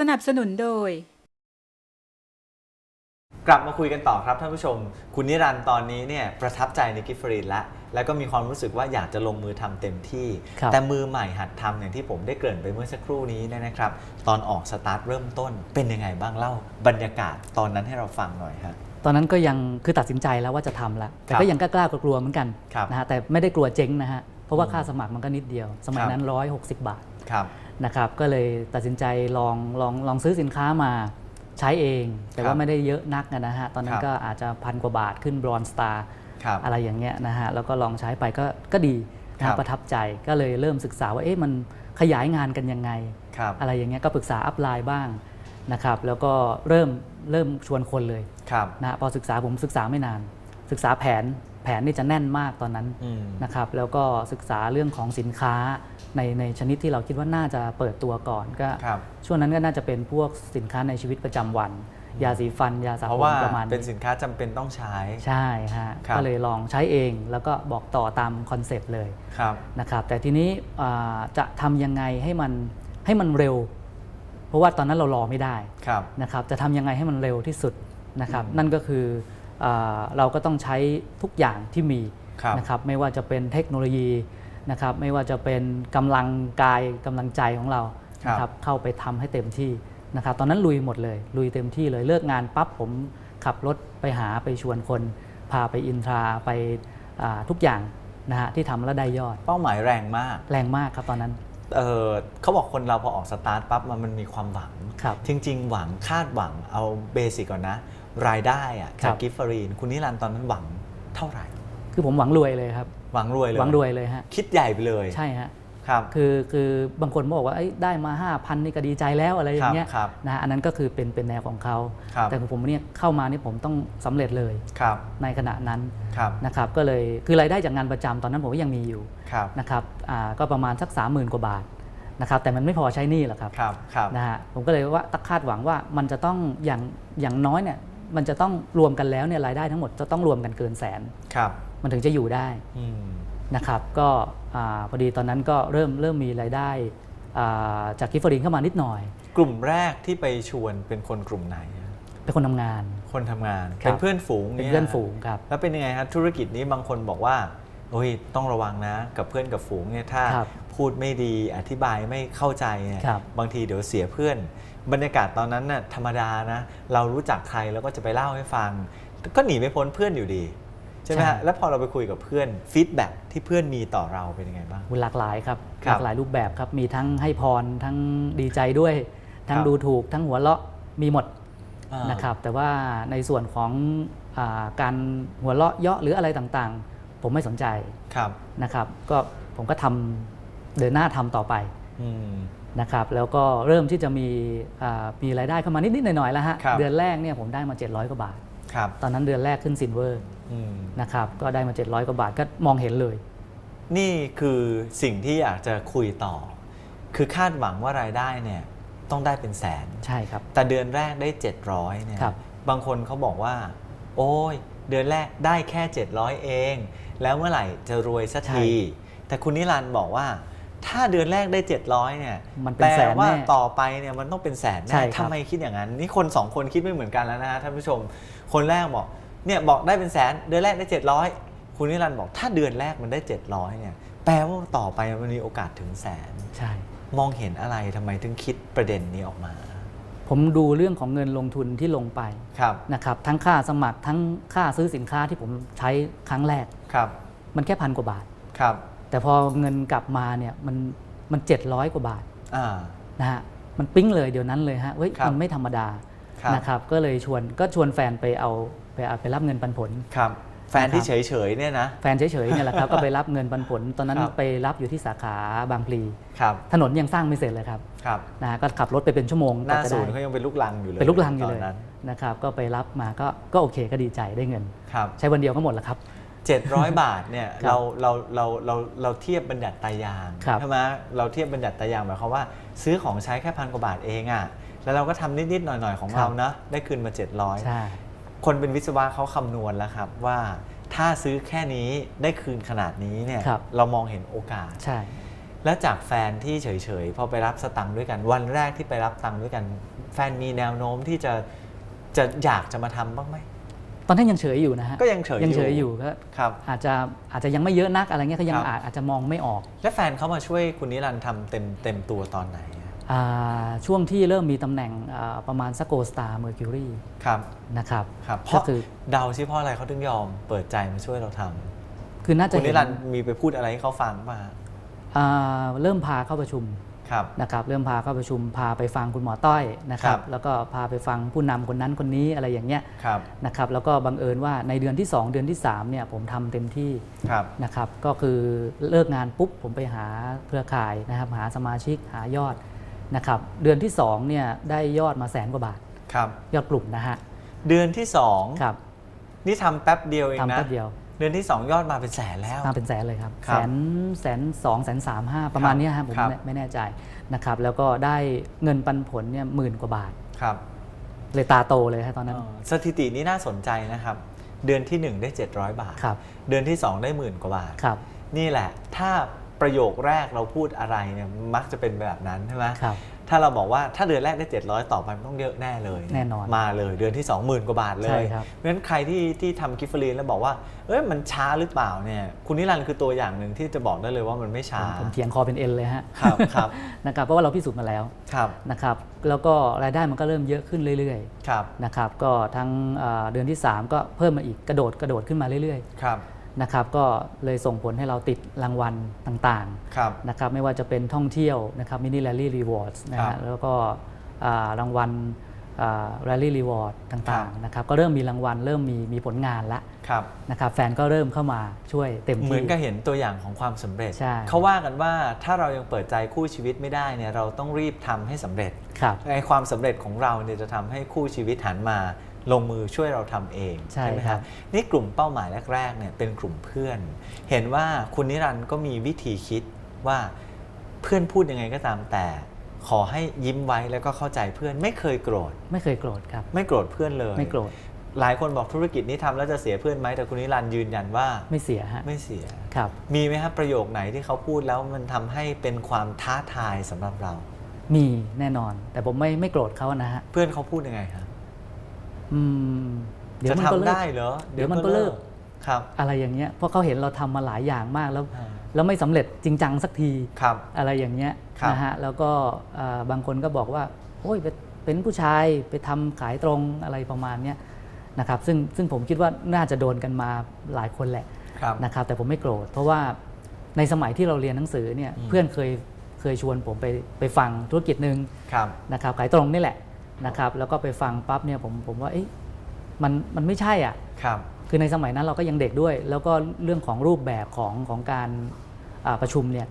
สนับสนุนโดย กลับมาคุยกันต่อครับท่านผู้ชม คุณนิรันดร์ตอนนี้เนี่ยประทับใจในกิฟฟรีนแล้ว แล้วก็มีความรู้สึกว่าอยากจะลงมือทำเต็มที่ ครับ แต่มือใหม่หัดทำอย่างที่ผมได้เกริ่นไปเมื่อสักครู่นี้เนยนะครับ ตอนออกสตาร์ทเริ่มต้นเป็นยังไงบ้างเล่าบรรยากาศตอนนั้นให้เราฟังหน่อยฮะ ตอนนั้นก็ยังคือตัดสินใจแล้วว่าจะทำแล้วแต่ครับก็ยังกล้าๆกลัวๆเหมือนกันครับนะฮะแต่ไม่ได้กลัวเจ๊งนะฮะเพราะว่าอืมค่าสมัครมันก็นิดเดียว สมัยครับ นั้น 160 บาท ครับ นะครับก็เลยตัดสินใจลองลองลองซื้อสินค้ามาใช้เอง แต่ครัว่าบไม่ได้เยอะนักนะฮะตอนนั้คนรับก็อาจจะพันกว่าบาทขึ้นบรอนสตาร์ครับอะไรอย่างเงี้ยนะฮะแล้วก็ลองใช้ไปก็ก็ดีนะครัฮะบประทับใจก็เลยเริ่มศึกษาว่าเอ๊ะมันขยายงานกันยังไงครับอะไรอย่างเงี้ยก็ปรึกษาอัพไลน์บ้างนะครับแล้วก็เริ่มเริ่มชวนคนเลยครับนะฮะพอศึกษาผมศึกษาไม่นาน ศึกษาแผน แผนนี่จะแน่นมากตอนนั้นอืมนะครับแล้วก็ศึกษาเรื่องของสินค้าในในชนิดที่เราคิดว่าน่าจะเปิดตัวก่อนก็ครับช่วงนั้นก็น่าจะเป็นพวกสินค้าในชีวิตประจำวัน ยาสีฟันยาสระเพราะผมว่าประมาณเป็นนี้สินค้าจำเป็นต้องใช้ใช่ฮะครับก็เลยลองใช้เองแล้วก็บอกต่อตามคอนเซปต์เลยครับนะครับแต่ทีนี้อ่าจะทำยังไงให้มันให้มันเร็ว เพราะว่าตอนนั้นเรารอไม่ได้ครับนะครับจะทำยังไงให้มันเร็วที่สุดนะครับอืมนั่นก็คืออา เราก็ต้องใช้ทุกอย่างที่มีครับนะครับไม่ว่าจะเป็นเทคโนโลยีนะครับไม่ว่าจะเป็นกำลังกายกำลังใจของเราครับนะครับเข้าไปทำให้เต็มที่นะครับตอนนั้นลุยหมดเลย ลุยเต็มที่เลยเลิกงานปั๊บผมขับรถไปหาไปชวนคน พาไปอินทราไปอ่าทุกอย่างนะฮะที่ทำแล้วได้ยอด เป้าหมายแรงมาก แรงมากครับตอนนั้น เออเขาบอกคนเราพอออกสตาร์ทปั๊บมันมันมีความหวัง ครับ จริง ๆ หวังคาดหวังเอาเบสิกก่อนนะ รายได้อะครัจากบกิฟฟรีน คุณนิรันดร์ตอนนั้นหวังเท่าไหร่ คือผมหวังรวยเลยครับ หวังรวยเลยหวังรวยเลยฮะ คิดใหญ่ไปเลย ใช่ฮะ ครับคือคือบางคนบอกว่าเอ้ยได้มา 5,000นี่ก็ดีใจแล้วอะไรอย่างเงี้ยครับนะฮะอันนั้นก็คือเป็นเป็นแนวของเขาครับแต่ของผมเนี่ยเข้ามานี่ผมต้องสำเร็จเลยครับในขณะนั้นครับนะครับก็เลยคือรายได้จากงานประจำตอนนั้นผมก็ยังมีอยู่ครับนะครับอ่าก็ประมาณสัก 30,000 กว่าบาทนะครับแต่มันไม่พอใช้หนี้หรอกครับครับครับนะฮะผมก็เลยว่าตั้งคาดหวังว่ามันจะต้องอย่างอย่างน้อยเนี่ยมันจะต้องรวมกันแล้วเนี่ยรายได้ทั้งหมดจะต้องรวมกันเกินแสนครับมันถึงจะอยู่ได้อืม นะครับก็อาพอดีตอนนั้นก็เริ่มเริ่มมีรายได้อ่าจากกิฟฟรินเข้ามานิดหน่อย กลุ่มแรกที่ไปชวนเป็นคนกลุ่มไหนอะเป็นคนทำงาน คนทำงานครับเป็นเพื่อนฝูงเป็นยเพื่อนฝูงครับ แล้วเป็นยังไงครับธุรกิจนี้บางคนบอกว่าโอ้ยต้องระวังนะกับเพื่อนกับฝูงเนี่ยถ้าครับพูดไม่ดีอธิบายไม่เข้าใจเนี่ยครับบางทีเดี๋ยวเสียเพื่อน บรรยากาศตอนนั้นน่ะธรรมดานะ เรารู้จักใครแล้วก็จะไปเล่าให้ฟัง ก็หนีไม่พ้นเพื่อนอยู่ดี ใช่ไหมฮะแล้วพอเราไปคุยกับเพื่อนฟีดแบ็ที่เพื่อนมีต่อเราเป็นยังไงบ้าง หลากหลายครับคหรับลากหลายรูปแบบครับมีทั้งให้พรทั้งดีใจด้วย ทั้งครับ ดูถูกทั้งหัวเราะมีหมดอ่านะครับ แต่ว่าในส่วนของอาการหัวเราะเยาะหรืออะไรต่างๆ ผมไม่สนใจครับนะครับ ก็ผมก็ทำเดินหน้าทำต่อไป อืม นะครับแล้วก็เริ่มที่จะมีอ่ามีรายได้เข้ามานิดๆหน่อยๆแล้วฮะครับ เดือนแรกเนี่ยผมได้มา 700 กว่าบาท ครับตอนนั้นเดือนแรกขึ้นซินเวอร์อืมนะครับก็ได้มา 700 กว่าบาทก็มองเห็นเลย นี่คือสิ่งที่อยากจะคุยต่อ คือคาดหวังว่ารายได้เนี่ยต้องได้เป็นแสน ใช่ครับ แต่เดือนแรกได้ 700เนี่ยครับบางคนเขาบอกว่า โอ้ย เดือนแรกได้แค่ 700 เอง แล้วเมื่อไหร่จะรวยสักที แต่คุณนิรันดร์บอกว่า ถ้าเดือนแรกได้ 700เนี่ยมันเป็นแปลแสนว่าแน่ต่อไปเนี่ยมันต้องเป็นแสนใช่แน่ครับทำไมคิดอย่างนั้น นี่คนสองคนคิดไม่เหมือนกันแล้วนะฮะท่านผู้ชม คนแรกบอกเนี่ยบอกได้เป็นแสนเดือนแรกได้ 700 คุณนิรันดร์บอกถ้าเดือนแรกมันได้ 700เนี่ยแปลว่าต่อไปมันมีโอกาสถึงแสนใช่มองเห็นอะไรทำไมถึงคิดประเด็นนี้ออกมา ผมดูเรื่องของเงินลงทุนที่ลงไปครับนะครับทั้งค่าสมัครทั้งค่าซื้อสินค้าที่ผมใช้ครั้งแรกครับ มันแค่พันกว่าบาทครับ แต่พอเงินกลับมาเนี่ยมันมัน700กว่าบาทอ่านะฮะมันปิ๊งเลยเดี๋ยวนั้นเลยฮะเฮ้ยครับมันไม่ธรรมดาครับ นะครับ ก็เลยชวนก็ชวนแฟนไปเอาไปเอาไปรับเงินปันผล ครับ แฟนที่นะครับเฉยๆเนี่ยนะ แฟนเฉยๆเนี่ยแหละครับ ก็ไปรับเงินปันผล ตอนนั้นครับ ไปรับอยู่ที่สาขาบางพลีครับถนนยังสร้างไม่เสร็จเลยครับครับ นะฮะก็ขับรถไปเป็นชั่วโมงหน้าก็จะศูได้นย์เขายังเป็นลูกลังอยู่เลยเป็นลูกลังอยู่เลยตนนั้นนะครับ ก็ไปรับมาก็ก็โอเคก็ดีใจได้เงิน ครับ ใช้วันเดียวก็หมดแล้วครับ 700 บาทเนี่ยครับเราเราเราเราเราเทียบบัญญัติตายางครับใช่ไหมเราเทียบบัญญัติตายางหมายความว่า ซื้อของใช้แค่พันกว่าบาทเองอะ่ะแล้วเราก็ทำนิดๆหน่อยๆของครับเรานะได้คืนมา 700ใช่คนเป็นวิศวะเขาคำนวณแล้วครับว่าถ้าซื้อแค่นี้ได้คืนขนาดนี้เนี่ยครับเรามองเห็นโอกาสใช่ แล้วจากแฟนที่เฉยๆพอไปรับสตังค์ด้วยกัน วันแรกที่ไปรับตังค์ด้วยกัน แฟนมีแนวโน้มที่จะจะอยากจะมาทำบ้างไหม ตอนนั้นยังเฉยอยู่นะฮะก็ยังเฉยยังเฉยออยู่ยู่ก็ครับอาจจะอาจจะยังไม่เยอะนักอะไรเงี้ยก็ยังครับอาจอาจจะมองไม่ออก และแฟนเขามาช่วยคุณนิรันดร์ทำเต็มเต็มตัวตอนไหนอะอ่าช่วงที่เริ่มมีตำแหน่งอ่าประมาณสโกสตาร์เมอร์คิวรีครับนะครับครับเพก็ราะคือเดาซิเพราะอะไรเขาถึงยอมเปิดใจมาช่วยเราทำคือน่าจะคุณนิเห็นรันดร์มีไปพูดอะไรให้เขาฟังป่ะฮะอ่าเริ่มพาเข้าประชุมครับ นะครับเริ่มพาเข้าประชุมพาไปฟังคุณหมอต้อยนะครัครับบแล้วก็พาไปฟังผู้นำคนนั้นคนนี้อะไรอย่างเงี้ยครับนะครับแล้วก็บังเอิญว่าในเดือนที่ 2 เดือนที่3เนี่ยผมทำเต็มที่ครับนะครับก็คือเลิกงานปุ๊บผมไปหาเครือข่ายนะครับหาสมาชิกหายอดนะครับเดือนที่2เนี่ยได้ยอดมาแสนกว่าบาทครับยอดกลุ่มนะฮะเดือนที่สองครับนี่ทำแป๊บเดียวเองทำนะแป๊บเดียว เดือนที่สองยอดมาเป็นแสนแล้ว มาเป็นแสนเลยครับครัแสบนแสนสองแสนสามห้าประมาณเนี้ยฮะผมครับ ไม่ไม่แน่ใจนะครับ แล้วก็ได้เงินปันผลเนี่ยหมื่นกว่าบาท ครับเลยตาโตเลยฮะตอนนั้นเอ่อสถิตินี้น่าสนใจนะครับ เดือนที่ 1 ได้ 700 บาท ครับ เดือนที่ 2 ได้หมื่นกว่าบาท ครับ นี่แหละ ถ้าประโยคแรกเราพูดอะไรเนี่ยมักจะเป็นแบบนั้นใช่ไหมครับ ถ้าเราบอกว่าถ้าเดือนแรกได้ 700 ต่อไปมันต้องเยอะแน่เลยแน่นอนมาเลยเดือนที่ 20,000 กว่าบาทเลใช่ย ครับ เพราะฉะนั้นใครที่ที่ทำกิฟต์ฟรีนแล้วบอกว่าเอ้ยมันช้าหรือเปล่าเนี่ยคุณนิรันดร์คือตัวอย่างหนึ่งที่จะบอกได้เลยว่ามันไม่ช้าผมผมเถียงคอเป็นเอ็นเลยฮะครับครับ นะครับเพราะว่าเราพิสูจน์มาแล้วครับนะครับ แล้วก็รายได้มันก็เริ่มเยอะขึ้นเรื่อยครับๆนะครับก็ทั้งเอ่อเดือนที่ 3 ก็เพิ่มมาอีกกระโดดกระโดดขึ้นมาเรื่อยครับ ๆ นะครับก็เลยส่งผลให้เราติดรางวัลต่างครับๆนะครับไม่ว่าจะเป็นท่องเที่ยวนะครับมินิแรลลี่รีวอร์ดนะครัฮะบแล้วก็อ่ารางวัลแรลลี่รีวอร์ดต่างๆนะครับก็เริ่มมีรางวัลเริ่มมีมีผลงานละครับ นะครับแฟนก็เริ่มเข้ามาช่วยเต็มที่ เหมือนกับเห็นตัวอย่างของความสำเร็จ ใช่ เขาว่ากันว่าถ้าเรายังเปิดใจคู่ชีวิตไม่ได้เนี่ยเราต้องรีบทำให้สำเร็จครับ ไอ้ความสำเร็จของเราเนี่ยจะทำให้คู่ชีวิตหันมา ลงมือช่วยเราทำเองใช่ไหมครับนี่กลุ่มเป้าหมายแรกๆเนี่ยเป็นกลุ่มเพื่อน เห็นว่าคุณนิรันดร์ก็มีวิธีคิดว่าเพื่อนพูดยังไงก็ตามแต่ ขอให้ยิ้มไว้แล้วก็เข้าใจเพื่อนไม่เคยโกรธ ไม่เคยโกรธครับ ไม่โกรธเพื่อนเลยไม่โกรธหลายคนบอกธุรกิจนี้ทำแล้วจะเสียเพื่อนไหมแต่คุณนิรันดร์ยืนยันว่าไม่เสียฮะไม่เสียครับมีไหมครับประโยคไหนที่เขาพูดแล้วมันทำให้เป็นความท้าทายสำหรับเรา มีแน่นอน แต่ผมไม่ไม่โกรธเขานะฮะเพื่อนเขาพูดยังไงครับ อืมเดี๋ยวจะมันทำก็เลิได้กเหรอเดี๋ยวมันก็เลิกครับอะไรอย่างเงี้ยเพราะเขาเห็นเราทำมาหลายอย่างมากแล้วอ่าแล้วไม่สำเร็จจริงจังสักทีครับอะไรอย่างเงี้ยครับนะฮะแล้วก็เอ่อบางคนก็บอกว่าโอ้ยไปเป็นผู้ชายไปทำขายตรงอะไรประมาณเนี้ยนะครับซึ่งซึ่งผมคิดว่าน่าจะโดนกันมาหลายคนแหละครับนะครับแต่ผมไม่โกรธเพราะว่าในสมัยที่เราเรียนหนังสือเนี่ยอืมเพื่อนเคยเคยชวนผมไปไปฟังธุรกิจหนึ่งครับนะครับขายตรงนี่แหละ นะครับ แล้วก็ไปฟังปั๊บเนี่ยผมผมว่าเอ๊ะมันมันไม่ใช่อะครับ คือในสมัยนั้นเราก็ยังเด็กด้วย แล้วก็เรื่องของรูปแบบของของการอ่าประชุมเนี่ย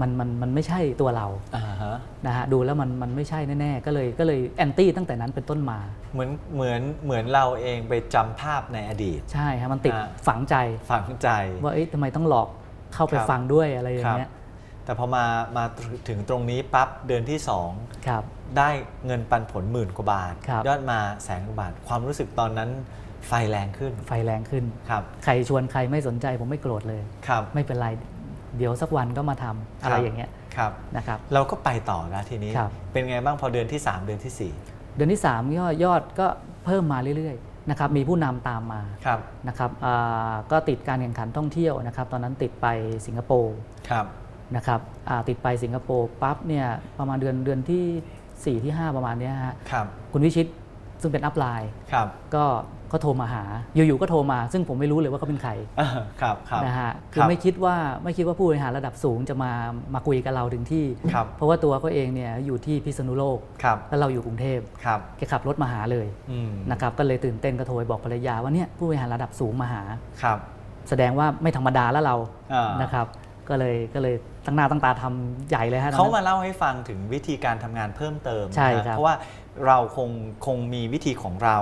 มันมันมันไม่ใช่ตัวเราอ่าฮะนะฮะดูแล้วมันมันไม่ใช่แน่ๆก็เลยก็เลยแอนตี้ตั้งแต่นั้นเป็นต้นมา เหมือนเหมือนเหมือนเราเองไปจำภาพในอดีต ใช่ฮะมันติดอ่าฝังใจฝังใจ ว่าเอ๊ะทำไมต้องหลอกเข้าไปครับฟังด้วยอะไรอย่างเงี้ยแต่พอมามาถึงตรงนี้ปั๊บเดือนที่สองครับ ได้เงินปันผลหมื่นกว่าบาทครับยอดมาแสนกว่าบาท ความรู้สึกตอนนั้นไฟแรงขึ้น ไฟแรงขึ้น ครับใครชวนใครไม่สนใจผมไม่โกรธเลย ครับ ไม่เป็นไร เดี๋ยวสักวันก็มาทำอะไรอย่างเงี้ยครับ นะครับ เราก็ไปต่อแล้วทีนี้ ครับ เป็นไงบ้างพอเดือนที่ 3 เดือนที่เดือนที่3ยอดยอดก็เพิ่มมาเรื่อยๆนะครับมีผู้นำตามมา4ครับ นะครับอ่าก็ติดการแข่งขันท่องเที่ยวนะครับ ตอนนั้นติดไปสิงคโปร์ครับ นะครับอ่าติดไปสิงคโปร์ปั๊บเนี่ยประมาณเดือนเดือนที่ 4 ที่ 5 ประมาณเนี้ยฮะครับ คุณวิชิตซึ่งเป็นอัพไลน์ครับ ก็ก็โทรมาหา อยู่ๆก็โทรมา ซึ่งผมไม่รู้เลยว่าเขาเป็นใครอ่าครับ ครับ นะฮะคคืรัอบไม่คิดว่าไม่คิดว่าผู้บริหารระดับสูงจะมามาคุยกับเราถึงที่ ครับ เพราะว่าตัวเขาเองเนี่ยอยู่ที่พิษณุโลก ครับ แล้วเราอยู่กรุงเทพครับ แกขับรถมาหาเลยอืม นะครับก็เลยตื่นเต้นก็โทรไปบอกภรรยาว่าเนี่ยผู้บริหารระดับสูงมาหา ครับ แสดงว่าไม่ธรรมดาแล้วเราอ่าน นะครับ ก็เลยก็เลยตั้งหน้าตั้งตาทำใหญ่เลยฮะตอนเขานั้นมาเล่าให้ฟังถึงวิธีการทำงานเพิ่มเติมใช่นะครับเพราะว่าเราคงคงมีวิธีของเรา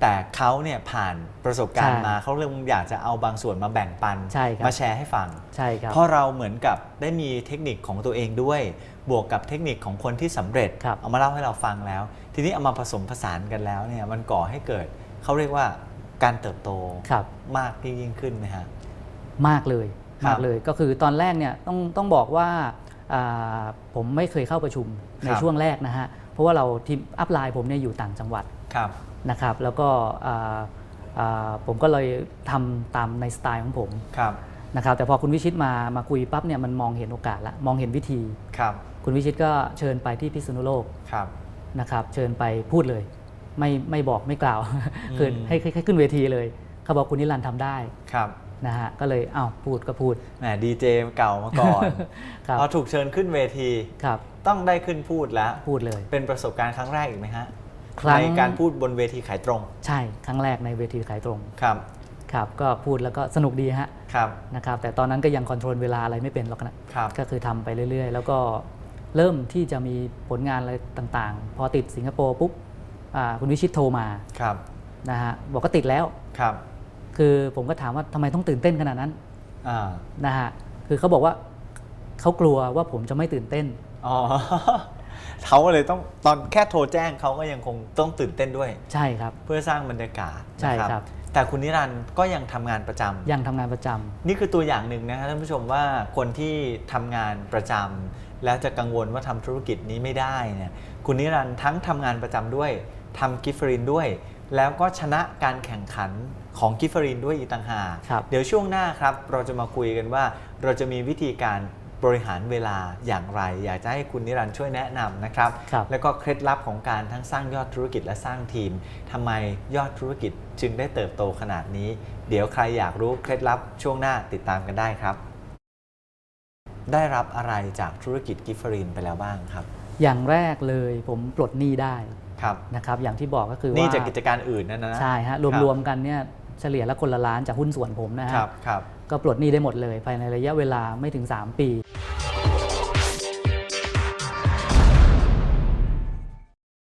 แต่เขาเนี่ยผ่านประสบการณ์ใช่มาเขาเริ่มอยากจะเอาบางส่วนมาแบ่งปันใช่ครับมาแชร์ให้ฟังใช่ครับเพราะเราเหมือนกับได้มีเทคนิคของตัวเองด้วย บวกกับเทคนิคของคนที่สำเร็จครับเอามาเล่าให้เราฟังแล้ว ทีนี้เอามาผสมผสานกันแล้วเนี่ยมันก่อให้เกิดเขาเรียกว่าการเติบโตครับมากยิ่งขึ้นไหมฮะมากเลยครับ มากเลยก็คือตอนแรกเนี่ยต้องต้องบอกว่าอ่าผมไม่เคยเข้าประชุมในครับช่วงแรกนะฮะเพราะว่าเราทีมอัพไลน์ผมเนี่ยอยู่ต่างจังหวัดครับนะครับ แล้วก็อ่าอ่าผมก็เลยทำตามในสไตล์ของผมครับนะครับแต่พอคุณวิชิตมามาคุยปั๊บเนี่ยมันมองเห็นโอกาสละมองเห็นวิธีครับคุณวิชิตก็เชิญไปที่พิษณุโลกครับนะครับ เชิญไปพูดเลย ไม่ไม่บอกไม่กล่าวคืออืมให้ให้ให้ขึ้นเวทีเลยเขาบอกคุณนิรันดร์ทำได้ครับ นะฮะก็เลยอ้าวพูดก็พูด แหมดีเจเก่ามาก่อนครับ พอถูกเชิญขึ้นเวที ครับ ต้องได้ขึ้นพูดแล้ว พูดเลย เป็นประสบการณ์ครั้งแรกอีกไหมฮะครั้ง ในการพูดบนเวทีขายตรงใช่ครั้งแรกในเวทีขายตรงครับครับ ก็พูดแล้วก็สนุกดีฮะครับนะครับ แต่ตอนนั้นก็ยังคอนโทรลเวลาอะไรไม่เป็นหรอกนะ ครับ ก็คือทำไปเรื่อย ๆ แล้วก็เริ่มที่จะมีผลงานอะไรต่างๆ พอติดสิงคโปร์ปุ๊บอ่าคุณวิชิตโทรมาครับนะฮะบอกก็ติดแล้ว ครับ คือผมก็ถามว่าทำไมต้องตื่นเต้นขนาดนั้นอ่านะฮะคือเขาบอกว่าเขากลัวว่าผมจะไม่ตื่นเต้นอ๋อเขาก็เลยต้องตอนแค่โทรแจ้งเขาก็ยังคงต้องตื่นเต้นด้วย ใช่ครับ เพื่อสร้างบรรยากาศใช่นะครับ แต่คุณนิรันดร์ก็ยังทำงานประจำยังทำงานประจำนี่คือตัวอย่างหนึ่งนะครับท่านผู้ชมว่าคนที่ทำงานประจำแล้วจะกังวลว่าทำธุรกิจนี้ไม่ได้เนี่ยคุณนิรันดร์ทั้งทำงานประจำด้วยทำกิฟฟรินด้วย แล้วก็ชนะการแข่งขัน ของกิฟฟรินด้วยอีกต่างหากครับเดี๋ยวช่วงหน้าครับ เราจะมาคุยกันว่าเราจะมีวิธีการบริหารเวลาอย่างไร อยากจะให้คุณนิรันดร์ช่วยแนะนำนะครับ ครับแล้วก็เคล็ดลับของการทั้งสร้างยอดธุรกิจและสร้างทีมทำไมยอดธุรกิจจึงได้เติบโตขนาดนี้ เดี๋ยวใครอยากรู้เคล็ดลับช่วงหน้าติดตามกันได้ครับ ได้รับอะไรจากธุรกิจกิฟเฟอรินไปแล้วบ้างครับอย่างแรกเลยผมปลดหนี้ได้ครับนะครับ อย่างที่บอกก็คือว่านี่จากกิจการอื่นนั่นนะ ใช่ฮะคบรวมๆกันเนี่ย เฉลี่ยละคนละล้านจากหุ้นส่วนผมนะคฮะรับครับก็ปลดหนี้ได้หมดเลยภายในระยะเวลาไม่ถึง 3 ปี